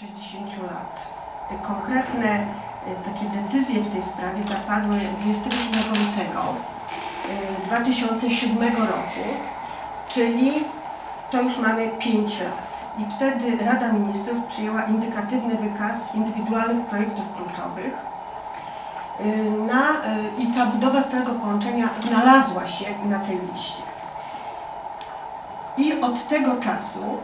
60 lat. Konkretne e, takie decyzje w tej sprawie zapadły 27 lutego e, 2007 roku, czyli to już mamy 5 lat. I wtedy Rada Ministrów przyjęła indykatywny wykaz indywidualnych projektów kluczowych. Y, Na, I ta budowa stałego połączenia znalazła się na tej liście. I od tego czasu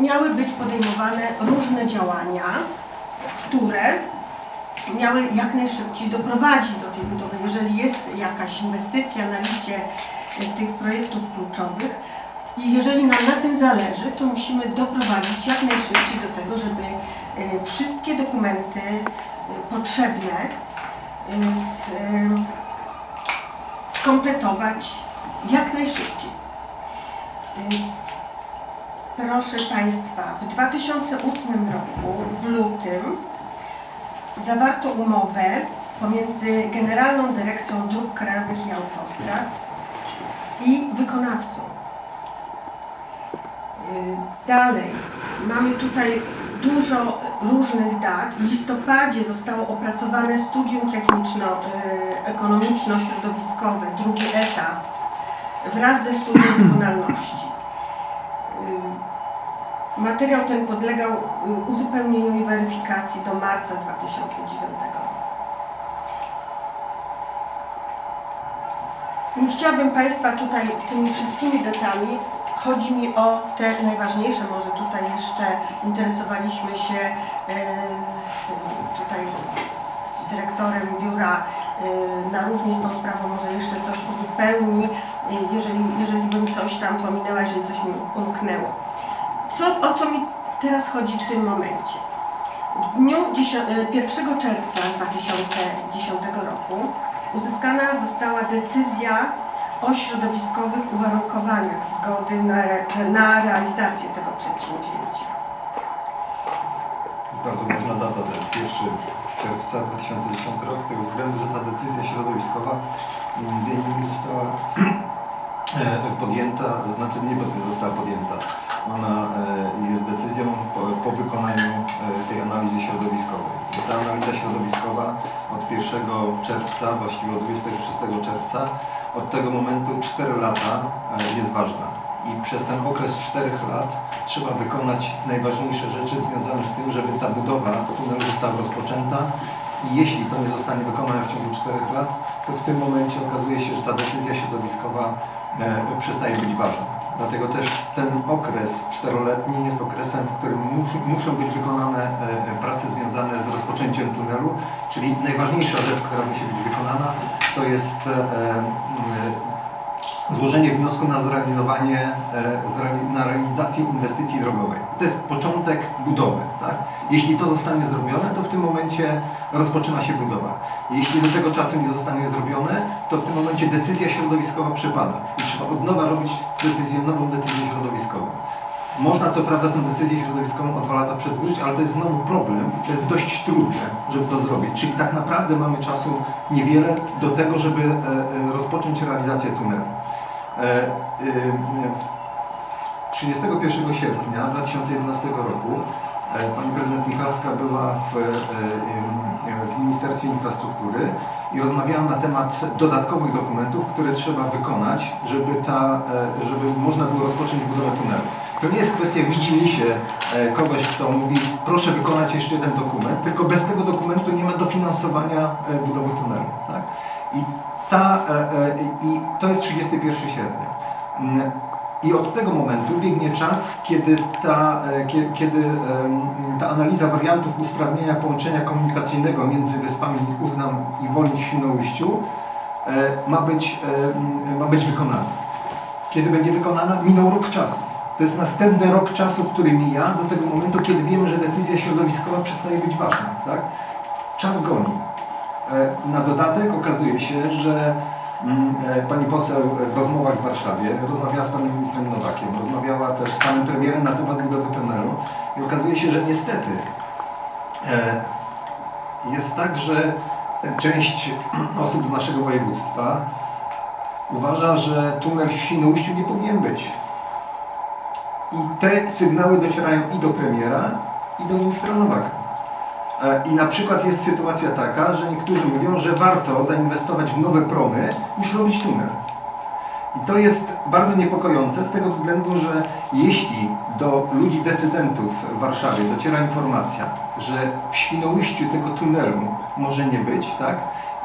miały być podejmowane różne działania, które miały jak najszybciej doprowadzić do tej budowy. Jeżeli jest jakaś inwestycja na liście y, tych projektów kluczowych i jeżeli nam na tym zależy, to musimy doprowadzić jak najszybciej do tego, żeby y, wszystkie dokumenty y, potrzebne skompletować jak najszybciej. Y, Proszę Państwa, w 2008 roku, w lutym, zawarto umowę pomiędzy Generalną Dyrekcją Dróg Krajowych i Autostrad i wykonawcą. Y, Dalej, mamy tutaj dużo różnych dat. W listopadzie zostało opracowane studium techniczno-ekonomiczno-środowiskowe, drugi etap, wraz ze studium wykonalności. Y, Materiał ten podlegał y, uzupełnieniu i weryfikacji do marca 2009 roku. Nie chciałabym Państwa tutaj tymi wszystkimi datami, chodzi mi o te najważniejsze, może tutaj jeszcze interesowaliśmy się z- tutaj dyrektorem biura e, na równi z tą sprawą, może jeszcze coś uzupełni, jeżeli, jeżeli bym coś tam pominęła, jeżeli coś mi umknęło. Co, o co mi teraz chodzi w tym momencie? W dniu 10 e, 1 czerwca 2010 roku uzyskana została decyzja o środowiskowych uwarunkowaniach zgody na, na realizację tego przedsięwzięcia. Bardzo ważna data, ten 1 czerwca 2010 rok, z tego względu, że ta decyzja środowiskowa między innymi została podjęta, znaczy nie została podjęta. Ona e, jest decyzją po, po wykonaniu e, tej analizy środowiskowej. Ta analiza środowiskowa od 1 czerwca, właściwie od 26 czerwca, od tego momentu 4 lata e, jest ważna. I przez ten okres 4 lat trzeba wykonać najważniejsze rzeczy związane z tym, żeby ta budowa tunelu została rozpoczęta. I jeśli to nie zostanie wykonane w ciągu 4 lat, to w tym momencie okazuje się, że ta decyzja środowiskowa e, przestaje być ważna. Dlatego też ten okres czteroletni jest okresem, w którym mus, muszą być wykonane e, e, prace związane z rozpoczęciem tunelu, czyli najważniejsza rzecz, która musi być wykonana, to jest e, e, złożenie wniosku na zrealizowanie, e, na realizację inwestycji drogowej. To jest początek budowy. Tak? Jeśli to zostanie zrobione, to w tym momencie rozpoczyna się budowa. Jeśli do tego czasu nie zostanie zrobione, to w tym momencie decyzja środowiskowa przypada i trzeba od nowa robić decyzję, nową decyzję środowiskową. Można co prawda tę decyzję środowiskową o dwa lata przedłużyć, ale to jest znowu problem to jest dość trudne, żeby to zrobić. Czyli tak naprawdę mamy czasu niewiele do tego, żeby e, e, rozpocząć realizację tunelu. E, e, e, 31 sierpnia 2011 roku e, pani prezydent Michalska była w, w Ministerstwie Infrastruktury i rozmawiała na temat dodatkowych dokumentów, które trzeba wykonać, żeby, ta, żeby można było rozpocząć budowę tunelu. To nie jest kwestia widzimy się kogoś, kto mówi proszę wykonać jeszcze jeden dokument, tylko bez tego dokumentu nie ma dofinansowania budowy tunelu. Tak? I, ta, e, e, I to jest 31 sierpnia. Mm, I od tego momentu biegnie czas, kiedy ta, e, kie- kiedy ta analiza wariantów usprawnienia połączenia komunikacyjnego między wyspami Uznam i Wolin w Świnoujściu e, ma być, ma być wykonana. Kiedy będzie wykonana? Minął rok czasu. To jest następny rok czasu, który mija do tego momentu, kiedy wiemy, że decyzja środowiskowa przestaje być ważna. Tak? Czas goni. E, Na dodatek okazuje się, że mm, e, pani poseł w rozmowach w Warszawie rozmawiała z panem ministrem Nowakiem, rozmawiała też z panem premierem na temat budowy tunelu i okazuje się, że niestety e, jest tak, że część osób z naszego województwa uważa, że tunel w Świnoujściu nie powinien być. I te sygnały docierają i do premiera, i do ministra Nowaka. I na przykład jest sytuacja taka, że niektórzy mówią, że warto zainwestować w nowe promy, niż robić tunel. I to jest bardzo niepokojące z tego względu, że jeśli do ludzi decydentów w Warszawie dociera informacja, że w Świnoujściu tego tunelu może nie być, tak?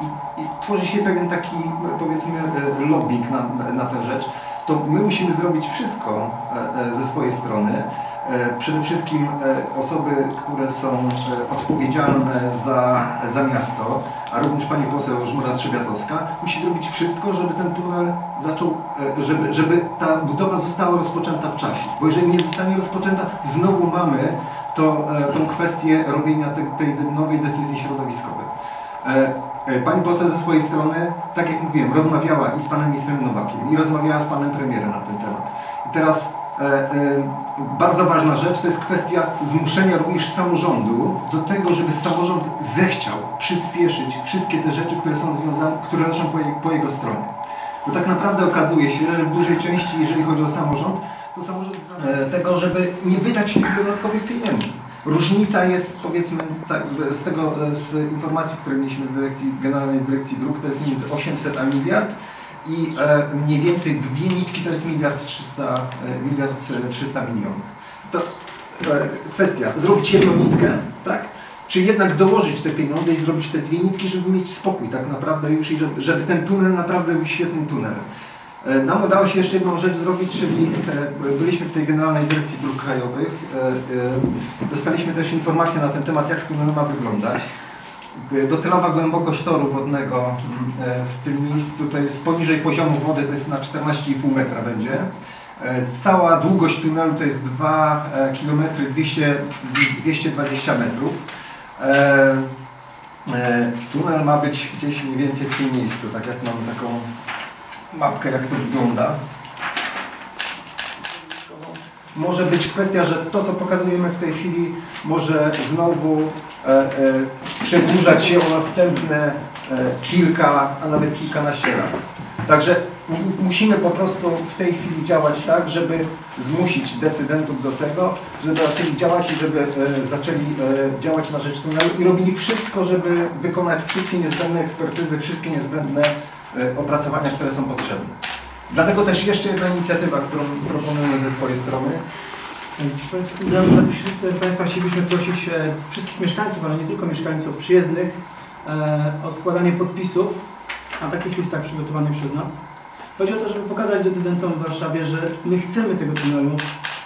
I, i tworzy się pewien taki, powiedzmy, e, lobbying na, na tę rzecz, to my musimy zrobić wszystko e, e, ze swojej strony. E, Przede wszystkim e, osoby, które są e, odpowiedzialne za, za miasto, a również pani poseł Żmura Trzebiatowska, musi zrobić wszystko, żeby ten tunel zaczął, żeby, żeby ta budowa została rozpoczęta w czasie. Bo jeżeli nie zostanie rozpoczęta, znowu mamy to, tą kwestię robienia tej, tej nowej decyzji środowiskowej. Pani poseł ze swojej strony, tak jak mówiłem, rozmawiała i z panem ministrem Nowakiem, i rozmawiała z panem premierem na ten temat. I teraz bardzo ważna rzecz to jest kwestia zmuszenia również samorządu do tego, żeby samorząd zechciał przyspieszyć wszystkie te rzeczy, które są związane, które leżą po, po jego stronie. Bo tak naprawdę okazuje się, że w dużej części, jeżeli chodzi o samorząd, to samorząd e, tego, żeby nie wydać tych dodatkowych pieniędzy. Różnica jest, powiedzmy, tak, z tego, e, z informacji, które mieliśmy z dyrekcji, Generalnej Dyrekcji Dróg, to jest między 800 a miliard i e, mniej więcej dwie nitki to jest miliard 300, e, miliard e, 300 milionów. To e, kwestia, zrobić jedną nitkę, tak? Czy jednak dołożyć te pieniądze i zrobić te dwie nitki, żeby mieć spokój tak naprawdę już i żeby, żeby ten tunel naprawdę był świetnym tunelem. E, Nam udało się jeszcze jedną rzecz zrobić, czyli e, byliśmy w tej Generalnej Dyrekcji Dróg Krajowych. e, e, Dostaliśmy też informacje na ten temat, jak tunel ma wyglądać. Docelowa głębokość toru wodnego m, e, w tym miejscu to jest poniżej poziomu wody, to jest na 14,5 metra będzie. E, Cała długość tunelu to jest 2 km 200, 220 metrów. E, Tunel ma być gdzieś mniej więcej w tym miejscu, tak jak mam taką mapkę, jak to wygląda. Może być kwestia, że to, co pokazujemy w tej chwili, może znowu przedłużać się o następne e, kilka, a nawet kilkanaście lat. Także mu- musimy po prostu w tej chwili działać tak, żeby zmusić decydentów do tego, żeby zaczęli działać i żeby e, zaczęli e, działać na rzecz tunelu i robili wszystko, żeby wykonać wszystkie niezbędne ekspertyzy, wszystkie niezbędne opracowania, które są potrzebne. Dlatego też jeszcze jedna inicjatywa, którą proponujemy ze swojej strony. Proszę Państwa, chcielibyśmy prosić e, wszystkich mieszkańców, ale nie tylko mieszkańców przyjezdnych e, o składanie podpisów na takich listach przygotowanych przez nas. Chodzi o to, żeby pokazać decydentom w Warszawie, że my chcemy tego tunelu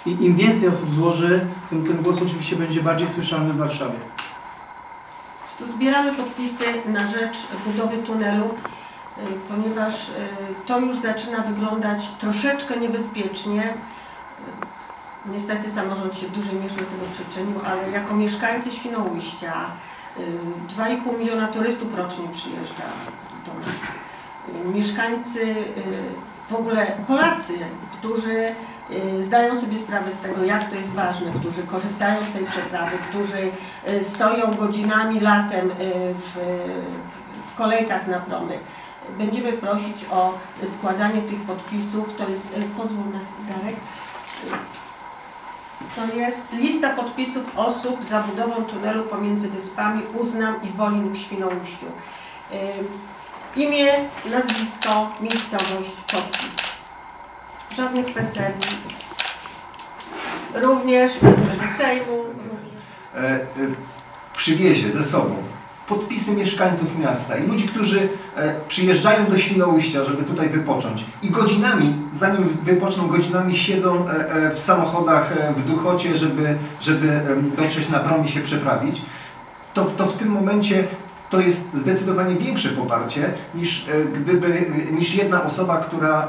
i im więcej osób złoży, tym ten głos oczywiście będzie bardziej słyszalny w Warszawie. Tu zbieramy podpisy na rzecz budowy tunelu, y, ponieważ to już zaczyna wyglądać troszeczkę niebezpiecznie. Niestety samorząd się w dużej mierze do tego przyczynił, ale jako mieszkańcy Świnoujścia, y, 2,5 miliona turystów rocznie przyjeżdża do nas. Mieszkańcy, y, w ogóle Polacy, którzy y, zdają sobie sprawę z tego, jak to jest ważne, którzy korzystają z tej przeprawy, którzy y, stoją godzinami latem w, w kolejkach na promy. Będziemy prosić o składanie tych podpisów. To jest, pozwól na Darek. To jest lista podpisów osób za budową tunelu pomiędzy wyspami Uznam i Wolin w Świnoujściu. Imię, nazwisko, miejscowość, podpis. Żadnych PESEL. Również Sejmu. e, e, przywiezie ze sobą podpisy mieszkańców miasta i ludzi, którzy e, przyjeżdżają do Świnoujścia, żeby tutaj wypocząć i godzinami, zanim wypoczną, godzinami siedzą e, e, w samochodach w Duchocie, żeby, żeby dotrzeć na prom i się przeprawić, to, to w tym momencie to jest zdecydowanie większe poparcie niż, gdyby, niż jedna osoba, która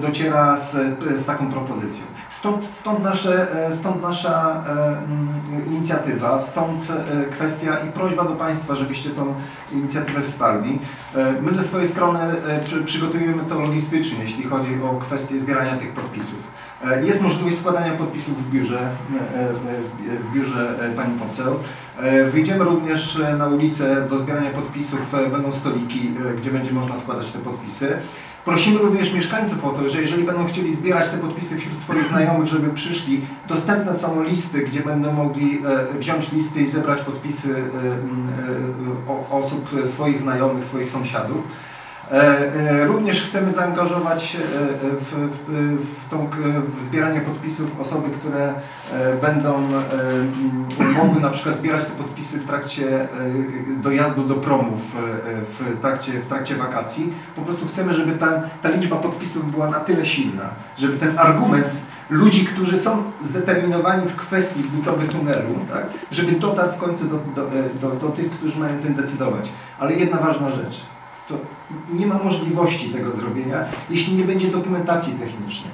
dociera z, z taką propozycją. Stąd, stąd, nasze, e, stąd nasza e, mm, inicjatywa, stąd e, kwestia i prośba do Państwa, żebyście tą inicjatywę wsparli. My ze swojej strony przy- przygotujemy to logistycznie, jeśli chodzi o kwestię zbierania tych podpisów. Jest możliwość składania podpisów w biurze, w biurze Pani Poseł. Wyjdziemy również na ulicę do zbierania podpisów, będą stoliki, gdzie będzie można składać te podpisy. Prosimy również mieszkańców o to, że jeżeli będą chcieli zbierać te podpisy wśród swoich znajomych, żeby przyszli, dostępne są listy, gdzie będą mogli e, wziąć listy i zebrać podpisy e, e, osób, swoich znajomych, swoich sąsiadów. E, e, Również chcemy zaangażować e, w, w, w, tą, w zbieranie podpisów osoby, które będą mogły na przykład zbierać te podpisy w trakcie dojazdu do promów w trakcie, w trakcie wakacji. Po prostu chcemy, żeby ta, ta liczba podpisów była na tyle silna, żeby ten argument ludzi, którzy są zdeterminowani w kwestii budowy tunelu, tak, żeby dotarł w końcu do, do, do, do tych, którzy mają tym decydować. Ale jedna ważna rzecz to nie ma możliwości tego zrobienia, jeśli nie będzie dokumentacji technicznej.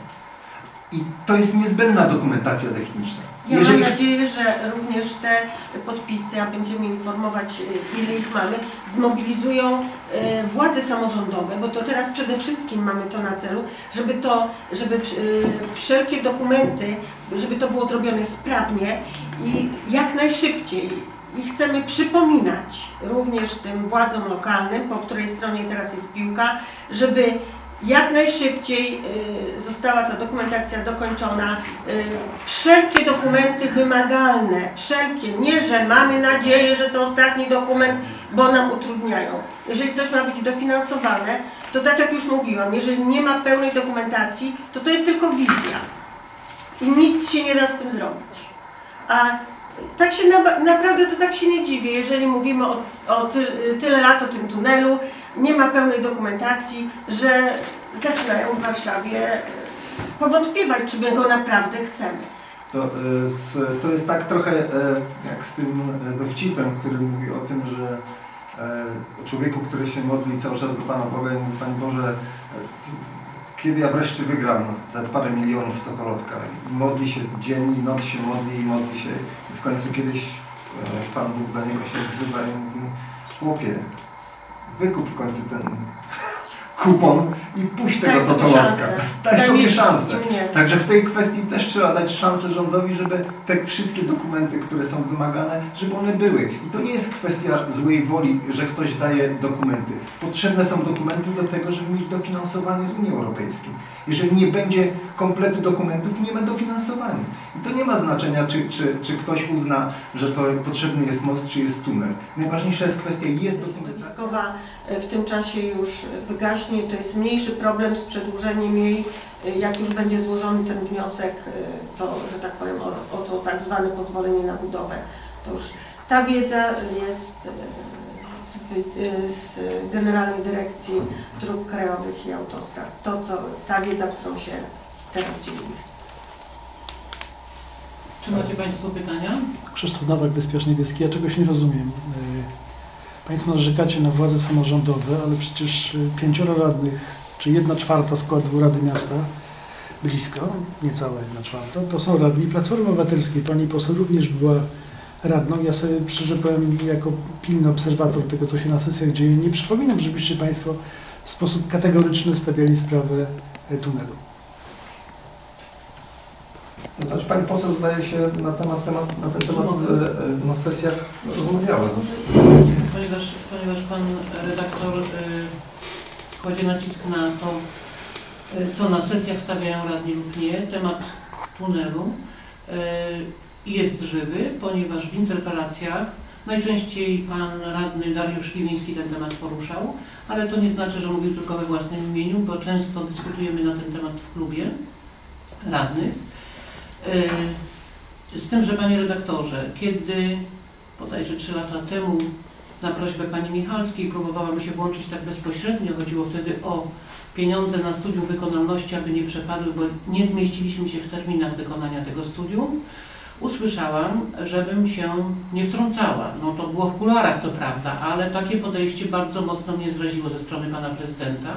I to jest niezbędna dokumentacja techniczna. Ja mam nadzieję, że również te podpisy, a będziemy informować y, ile ich mamy, zmobilizują y, władze samorządowe, bo to teraz przede wszystkim mamy to na celu, żeby to, żeby y, wszelkie dokumenty, żeby to było zrobione sprawnie i jak najszybciej. I chcemy przypominać również tym władzom lokalnym, po której stronie teraz jest piłka, żeby jak najszybciej y, została ta dokumentacja dokończona. Y, wszelkie dokumenty wymagalne, wszelkie, nie, że mamy nadzieję, że to ostatni dokument, bo nam utrudniają. Jeżeli coś ma być dofinansowane, to tak jak już mówiłam, jeżeli nie ma pełnej dokumentacji, to to jest tylko wizja i nic się nie da z tym zrobić. A tak się na, naprawdę to tak się nie dziwię, jeżeli mówimy o, o ty, tyle lat o tym tunelu, nie ma pełnej dokumentacji, że zaczynają w Warszawie e, powątpiewać, czy my go naprawdę chcemy. To, e, to jest tak trochę e, jak z tym dowcipem, który mówi o tym, że człowieku, który się modli cały czas do Pana Boga i mówi, Panie Boże, kiedy ja wreszcie wygram za parę milionów w totolotka. Modli się dzień i noc się modli i modli się. I w końcu kiedyś e, Pan Bóg do niego się odzywa i mówi, chłopie, wykup w końcu ten kupon i puść tego sobie totolotka. szansę. Daj sobie szansę. Także w tej kwestii też trzeba dać szansę rządowi, żeby te wszystkie dokumenty, które są wymagane, żeby one były. I to nie jest kwestia złej woli, że ktoś daje dokumenty. Potrzebne są dokumenty do tego, żeby mieć dofinansowanie z Unii Europejskiej. Jeżeli nie będzie kompletu dokumentów, nie ma dofinansowania. I to nie ma znaczenia, czy, czy, czy ktoś uzna, że to potrzebny jest most, czy jest tunel. Najważniejsza jest kwestia, jest dokumentacja. E, w tym czasie już wygaśnie. To jest mniejszy problem z przedłużeniem jej. E, Jak już będzie złożony ten wniosek, e, to, że tak powiem, o, o to tak zwane pozwolenie na budowę, to już ta wiedza jest e, z, z Generalnej Dyrekcji Dróg Krajowych i Autostrad. To, co, ta wiedza, którą się teraz dzielimy. Czy macie Państwo pytania? Krzysztof Nowak, Bezpieczny Niebieski. Ja czegoś nie rozumiem. Państwo narzekacie na władze samorządowe, ale przecież y, pięcioro radnych, czy jedna czwarta składu Rady Miasta, blisko, niecała jedna czwarta, to są radni Platformy Obywatelskiej. Pani poseł również była radną. Ja sobie szczerze powiem, jako pilny obserwator tego, co się na sesjach dzieje, nie przypominam, żebyście Państwo w sposób kategoryczny stawiali sprawę y, tunelu. Znaczy pani poseł zdaje się na temat, temat na ten temat e, e, na sesjach rozmawiała. Ponieważ, ponieważ Pan redaktor y, kładzie nacisk na to, y, co na sesjach stawiają radni lub nie, temat tunelu y, jest żywy, ponieważ w interpelacjach najczęściej Pan radny Dariusz Liwiński ten temat poruszał, ale to nie znaczy, że mówił tylko we własnym imieniu, bo często dyskutujemy na ten temat w klubie radnych. Y, Z tym, że Panie redaktorze, kiedy bodajże trzy lata temu na prośbę Pani Michalskiej próbowałam się włączyć tak bezpośrednio, chodziło wtedy o pieniądze na studium wykonalności, aby nie przepadły, bo nie zmieściliśmy się w terminach wykonania tego studium, usłyszałam, żebym się nie wtrącała. No to było w kuluarach co prawda, ale takie podejście bardzo mocno mnie zraziło ze strony Pana Prezydenta.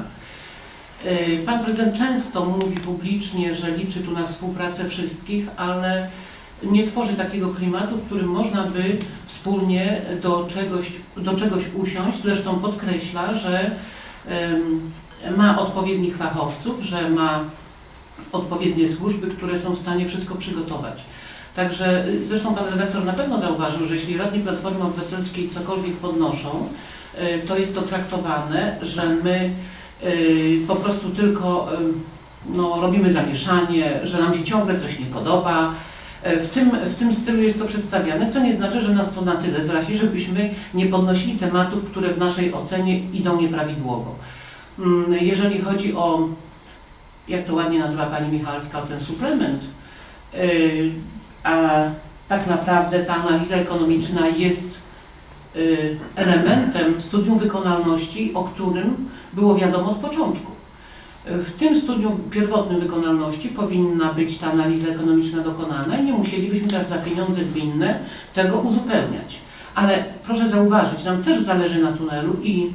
Yy, Pan Prezydent często mówi publicznie, że liczy tu na współpracę wszystkich, ale nie tworzy takiego klimatu, w którym można by wspólnie do czegoś, do czegoś usiąść. Zresztą podkreśla, że ma odpowiednich fachowców, że ma odpowiednie służby, które są w stanie wszystko przygotować. Także y, zresztą pan redaktor na pewno zauważył, że jeśli radni Platformy Obywatelskiej cokolwiek podnoszą, y, to jest to traktowane, że my y, po prostu tylko y, no, robimy zawieszanie, że nam się ciągle coś nie podoba. Y, W tym, w tym stylu jest to przedstawiane, co nie znaczy, że nas to na tyle zrazi, żebyśmy nie podnosili tematów, które w naszej ocenie idą nieprawidłowo. Mm, Jeżeli chodzi o, jak to ładnie nazywa Pani Michalska, o ten suplement, y, a tak naprawdę ta analiza ekonomiczna jest y, elementem studium wykonalności, o którym było wiadomo od początku. W tym studium pierwotnym wykonalności powinna być ta analiza ekonomiczna dokonana i nie musielibyśmy tak za pieniądze gminne tego uzupełniać. Ale proszę zauważyć, nam też zależy na tunelu i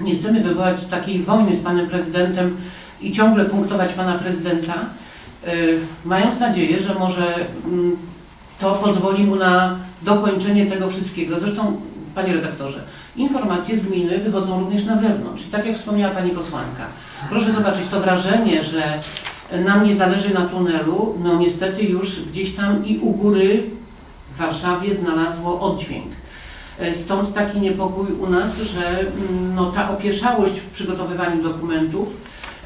nie chcemy wywołać takiej wojny z panem prezydentem i ciągle punktować pana prezydenta, y, mając nadzieję, że może mm, to pozwoli mu na dokończenie tego wszystkiego. Zresztą, panie redaktorze, informacje z gminy wychodzą również na zewnątrz. Tak jak wspomniała pani posłanka, proszę zobaczyć to wrażenie, że nam nie zależy na tunelu, no niestety już gdzieś tam i u góry w Warszawie znalazło oddźwięk. E, Stąd taki niepokój u nas, że mm, no, ta opieszałość w przygotowywaniu dokumentów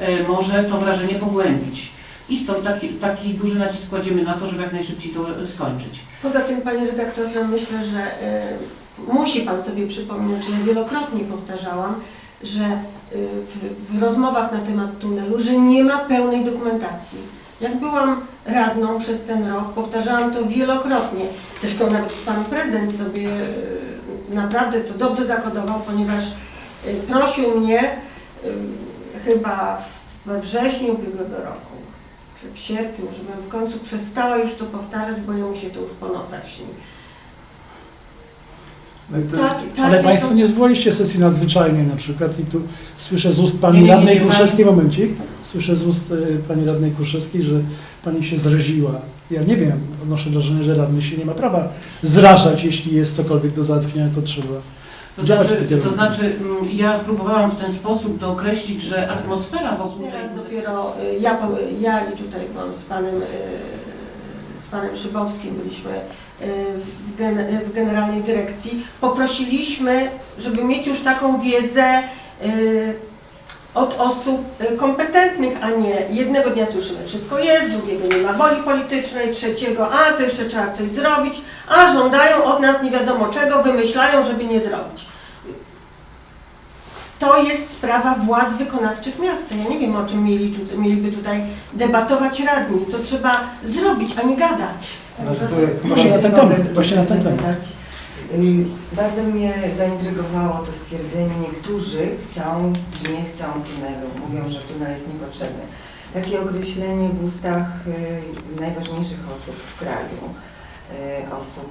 e, może to wrażenie pogłębić. I stąd taki, taki duży nacisk kładziemy na to, żeby jak najszybciej to e, skończyć. Poza tym, panie redaktorze, myślę, że y, musi pan sobie przypominać, że ja wielokrotnie powtarzałam, że y, w, w rozmowach na temat tunelu, że nie ma pełnej dokumentacji. Jak byłam radną przez ten rok, powtarzałam to wielokrotnie. Zresztą nawet pan prezydent sobie y, naprawdę to dobrze zakodował, ponieważ y, prosił mnie chyba we wrześniu ubiegłego roku, czy w sierpniu, żebym w końcu przestała już to powtarzać, bo jemu się to już po nocach śni. My te- Tak, Ale takie Państwo są- nie zwołaliście sesji nadzwyczajnej na przykład i tu słyszę z ust Pani Nie, nie, nie, Radnej nie, Kruszewskiej, momencik, słyszę z ust e, Pani Radnej Kruszewskiej, że Pani się zraziła. Ja nie wiem, odnoszę wrażenie, że radny się nie ma prawa zrażać, jeśli jest cokolwiek do załatwienia, to trzeba To działać w znaczy, to znaczy mm, ja próbowałam w ten sposób dookreślić, że atmosfera wokół tej Teraz dopiero y, ja, ja i tutaj byłam z panem, y, z panem Szybowskim, byliśmy w, gen, w generalnej dyrekcji. Poprosiliśmy, żeby mieć już taką wiedzę y, od osób y, kompetentnych, a nie jednego dnia słyszymy wszystko jest, drugiego nie ma woli politycznej, trzeciego a to jeszcze trzeba coś zrobić, a żądają od nas nie wiadomo czego, wymyślają, żeby nie zrobić. To jest sprawa władz wykonawczych miasta. Ja nie wiem, o czym mieli tu, mieliby tutaj debatować radni. To trzeba zrobić, a nie gadać. Właśnie na ten temat, właśnie na ten temat. Y, Bardzo mnie zaintrygowało to stwierdzenie, niektórzy chcą, nie chcą tunelu, mówią, że tunel jest niepotrzebny. Takie określenie w ustach y, najważniejszych osób w kraju, y, osób,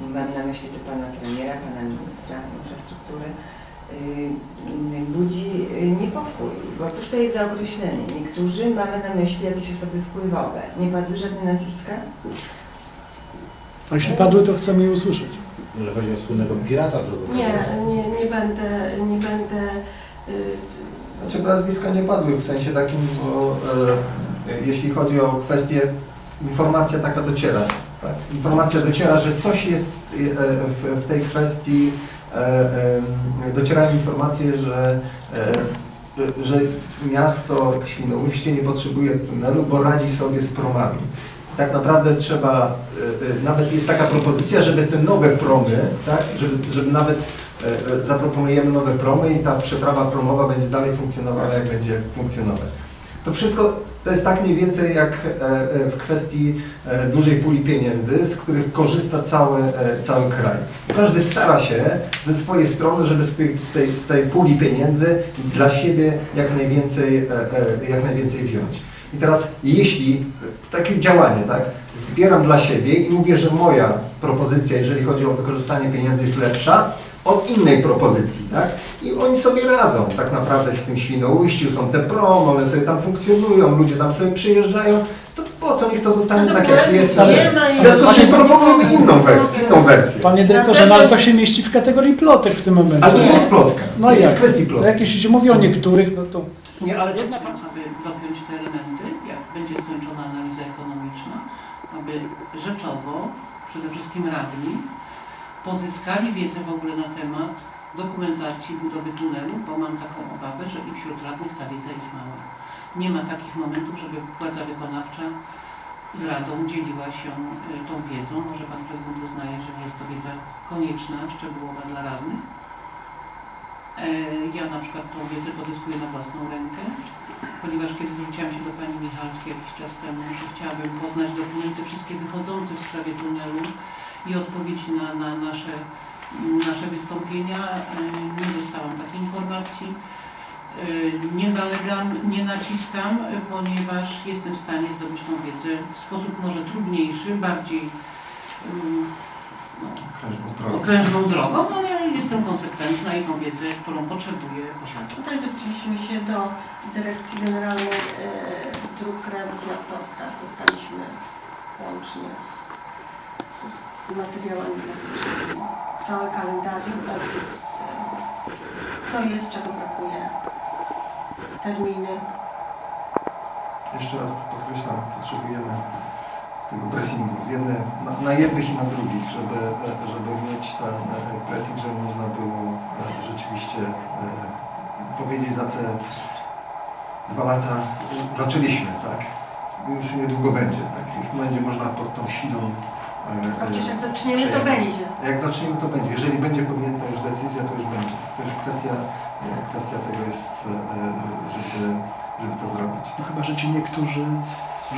mam na myśli tu pana premiera, pana ministra infrastruktury, budzi y, niepokój, bo cóż to jest za określenie? Niektórzy mamy na myśli jakieś osoby wpływowe. Nie padły żadne nazwiska? A jeśli padły, to chcemy je usłyszeć. Może chodzi o słynnego pirata drogowego. Nie, nie, nie będę, nie będę. y, Znaczy nazwiska nie padły w sensie takim, bo e, jeśli chodzi o kwestię, informacja taka dociera. Tak? Informacja dociera, że coś jest e, w, w tej kwestii, docierają informacje, że, e, że miasto Świnoujście nie potrzebuje tunelu, bo radzi sobie z promami. Tak naprawdę trzeba, e, e, nawet jest taka propozycja, żeby te nowe promy, tak, żeby, żeby nawet e, e, zaproponujemy nowe promy i ta przeprawa promowa będzie dalej funkcjonowała, jak będzie funkcjonować. To wszystko to jest tak mniej więcej jak e, e, w kwestii e, dużej puli pieniędzy, z których korzysta cały, cały kraj. Każdy stara się ze swojej strony, żeby z tej, z tej, z tej puli pieniędzy dla siebie jak najwięcej, jak najwięcej wziąć. I teraz jeśli takie działanie, tak, zbieram dla siebie i mówię, że moja propozycja, jeżeli chodzi o wykorzystanie pieniędzy jest lepsza od innej propozycji, tak? I oni sobie radzą tak naprawdę w tym Świnoujściu, są te promo, one sobie tam funkcjonują, ludzie tam sobie przyjeżdżają, to po co niech to zostanie No tak jak jest, ale w związku z czym proponujemy inną wersję, inną wersję. Panie dyrektorze, no ale to się mieści w kategorii plotek w tym momencie. Ale to nie jest plotka, No to nie jak? jest kwestii No plotki. jak jeśli się mówi o niektórych, no to... Nie, ale Jedna pan... aby dopiąć te elementy, jak będzie skończona analiza ekonomiczna, aby rzeczowo, przede wszystkim radni, pozyskali wiedzę w ogóle na temat dokumentacji budowy tunelu, bo mam taką obawę, że i wśród radnych ta wiedza jest mała. Nie ma takich momentów, żeby władza wykonawcza z Radą dzieliła się y, tą wiedzą. Może Pan Prezydent uznaje, że jest to wiedza konieczna, szczegółowa dla radnych. E, Ja na przykład tą wiedzę pozyskuję na własną rękę, ponieważ kiedy zwróciłam się do Pani Michalskiej jakiś czas temu, że chciałabym poznać dokumenty wszystkie wychodzące w sprawie tunelu i odpowiedzi na, na nasze, nasze wystąpienia, e, nie dostałam takiej informacji. E, Nie nalegam, nie naciskam, ponieważ jestem w stanie zdobyć tą wiedzę w sposób może trudniejszy, bardziej mm, Okrężną drogą. okrężną drogą, ale jestem konsekwentna i tą wiedzę, którą potrzebuję, posiadam. Tutaj zwróciliśmy się do Dyrekcji Generalnej e, Dróg Krajowych i Autostrad. Dostaliśmy łącznie z, z materiałami całe kalendarium, opis, e, co jest, czego brakuje, terminy. Jeszcze raz podkreślam, potrzebujemy tego pressingu z jednej, na, na jednych i na drugich, żeby, żeby mieć ten pressing, żeby można było e, rzeczywiście e, powiedzieć za te dwa lata zaczęliśmy, tak? Już niedługo będzie, tak? Już będzie można pod tą A przecież jak e, zaczniemy, to będzie. Jak zaczniemy, to będzie. Jeżeli będzie podjęta już decyzja, to już będzie. To już kwestia, e, kwestia tego jest, e, żeby, żeby to zrobić. No chyba, że ci niektórzy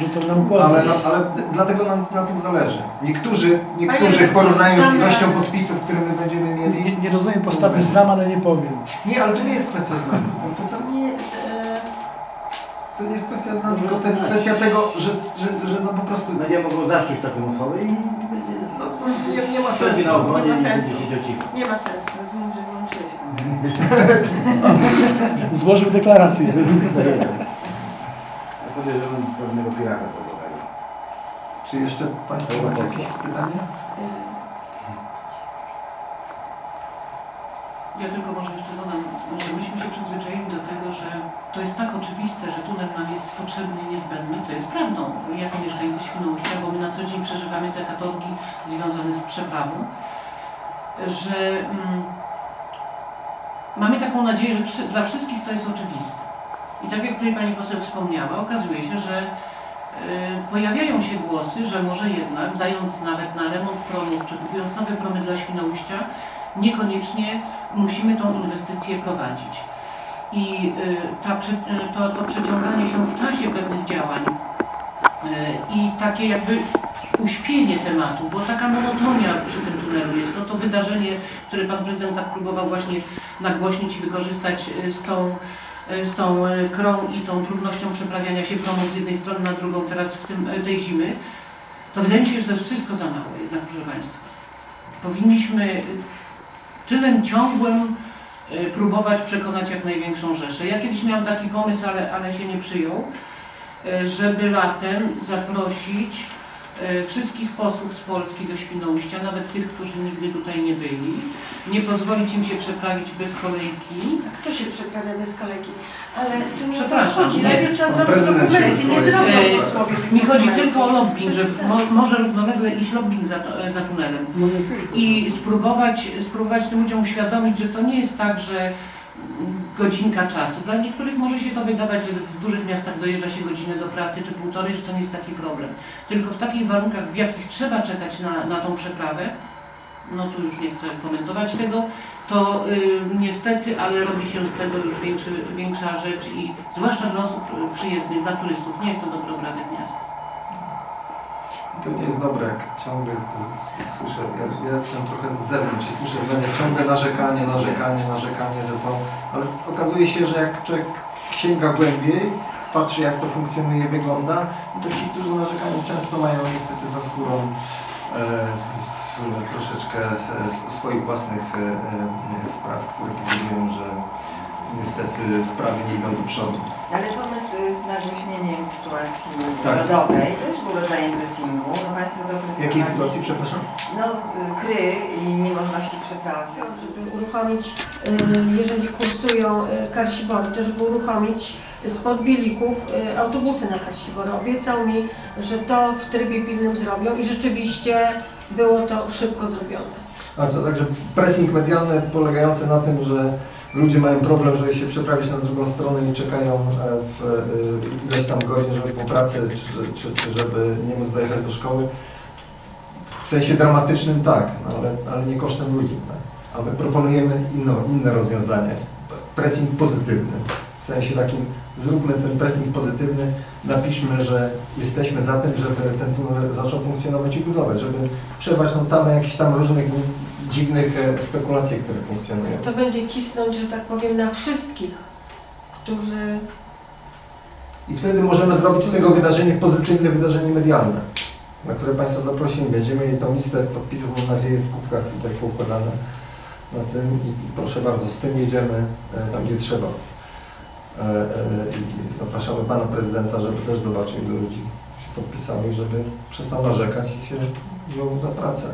rzucą nam głowę. Ale, no, ale dlatego nam na tym zależy. Niektórzy, niektórzy w porównaniu z ilością podpisów, które my będziemy Nie, mieli... nie rozumiem postawy znam, ale nie powiem. Nie, ale to nie jest kwestia. No To, to, Nie, e, to nie jest kwestia znania, tylko to jest kwestia tego, że, że, że no po prostu... No nie mogą zawrzeć taką osobę i nie, nie ma siedzi sensu. na ogonie Nie ma i sensu. siedział cicho. nie ma sensu, rozumiem, że tam. Złożył deklarację. Ja podejrzewam pewnego pirata tego daje. Czy jeszcze Państwo macie jakieś pytanie? E, Ja tylko może jeszcze dodam, że myśmy się przyzwyczaili do tego, że to jest tak oczywiste, że tunel nam jest potrzebny i niezbędny, co jest prawdą, jako mieszkańcy Świnoujścia, bo my na co dzień przeżywamy te katorgi związane z przeprawą, że mm, mamy taką nadzieję, że wszy- dla wszystkich to jest oczywiste. I tak jak tutaj Pani poseł wspomniała, okazuje się, że y, pojawiają się głosy, że może jednak, dając nawet na remont promów, czy kupując nowe promy dla Świnoujścia, niekoniecznie musimy tą inwestycję prowadzić. I y, ta, y, to, to przeciąganie się w czasie pewnych działań y, i takie jakby uśpienie tematu, bo taka monotonia przy tym tunelu jest, to to wydarzenie, które Pan Prezydent tak próbował właśnie nagłośnić i wykorzystać z tą, z tą krą i tą trudnością przeprawiania się promą z jednej strony na drugą teraz w tym, tej zimy, to wydaje mi się, że to jest wszystko za mało jednak, proszę Państwa. Powinniśmy czylem ciągłym y, próbować przekonać jak największą rzeszę. Ja kiedyś miałam taki pomysł, ale, ale się nie przyjął, y, żeby latem zaprosić wszystkich posłów z Polski do Świnoujścia, nawet tych, którzy nigdy tutaj nie byli, nie pozwolić im się przeprawić bez kolejki. A kto się przeprawia bez kolejki? Ale to nie Przepraszam, chodzi. nie. Najpierw trzeba zrobić dokumenty. Nie zrobią posłowie tych Mi chodzi dokumentów. tylko o lobbying, że mo, może równolegle iść lobbying za, za tunelem. I spróbować, spróbować tym ludziom uświadomić, że to nie jest tak, że godzinka czasu. Dla niektórych może się to wydawać, że w dużych miastach dojeżdża się godzinę do pracy czy półtorej, że to nie jest taki problem. Tylko w takich warunkach, w jakich trzeba czekać na, na tą przeprawę, no tu już nie chcę komentować tego, to y, niestety, ale robi się z tego już większy, większa rzecz i zwłaszcza dla osób przyjezdnych, dla turystów, nie jest to dobry obrazek miasta. To nie jest dobre, jak ciągle słyszę, ja, ja jestem trochę z zewnątrz i słyszę w mediach ciągle narzekanie, narzekanie, narzekanie, że to, ale okazuje się, że jak człowiek sięga głębiej, patrzy jak to funkcjonuje, wygląda, to ci, którzy narzekają często mają niestety za skórą e, troszeczkę e, swoich własnych e, e, spraw, które powodują, że niestety sprawy nie idą do przodu. Ale pomysł y, z nagłośnieniem sytuacji Tak. narodowej też był rodzajem pressingu. No Państwo W jakiej sytuacji, przepraszam? No, y, kry i niemożności przeprawy. żeby uruchomić, y, jeżeli kursują y, karsibory, to żeby uruchomić spod bielików y, autobusy na karsibory. Obiecał mi, że to w trybie pilnym zrobią i rzeczywiście było to szybko zrobione. A to także pressing medialny polegający na tym, że ludzie mają problem, żeby się przeprawić na drugą stronę i czekają e, w e, ileś tam godzin, żeby po pracy, czy, czy, czy żeby nie móc dojechać do szkoły. W sensie dramatycznym tak, no ale, ale nie kosztem ludzi. Tak? A my proponujemy inno, inne rozwiązanie. Pressing pozytywny. W sensie takim, zróbmy ten pressing pozytywny, napiszmy, że jesteśmy za tym, żeby ten tunel zaczął funkcjonować i budować, żeby przerwać tą tamę jakichś tam różnych dziwnych e, spekulacji, które funkcjonują. To będzie cisnąć, że tak powiem, na wszystkich, którzy I wtedy możemy zrobić z tego wydarzenie pozytywne wydarzenie medialne, na które Państwa zaprosimy. Będziemy mieli tą listę podpisów, mam nadzieję, w kubkach tutaj poukładane na tym i proszę bardzo, z tym jedziemy e, tam, gdzie trzeba. E, I zapraszamy Pana Prezydenta, żeby też zobaczył, ilu ludzi się podpisało i żeby przestał narzekać i się wziął za pracę.